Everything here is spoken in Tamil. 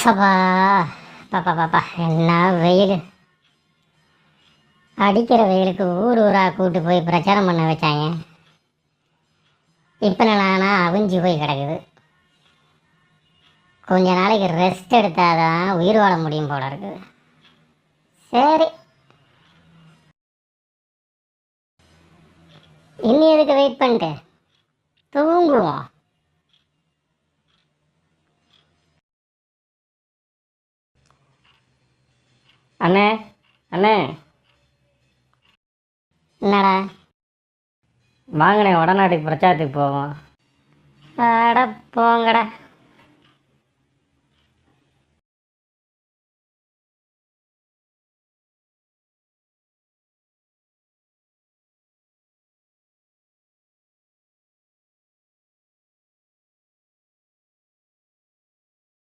சபா. பாப்பா பாப்பா என்ன வெயில். அடிக்கிற வெயிலுக்கு ஊர் ஊராக கூட்டு போய் பிரச்சாரம் பண்ண வச்சாங்க. இப்போ நானா அவிஞ்சு போய் கிடக்குது. கொஞ்ச நாளைக்கு ரெஸ்ட் எடுத்தால் தான் உயிர் வாழ முடியும் போல இருக்குது சரி. இன்னும் எதுக்கு வெயிட் பண்ணிட்டு? தூங்குவோம். அண்ணே அண்ணே. என்னடா? வாங்கண்ணே வடநாட்டுக்கு பிரச்சாரத்துக்கு போவோம். அட போங்கடா.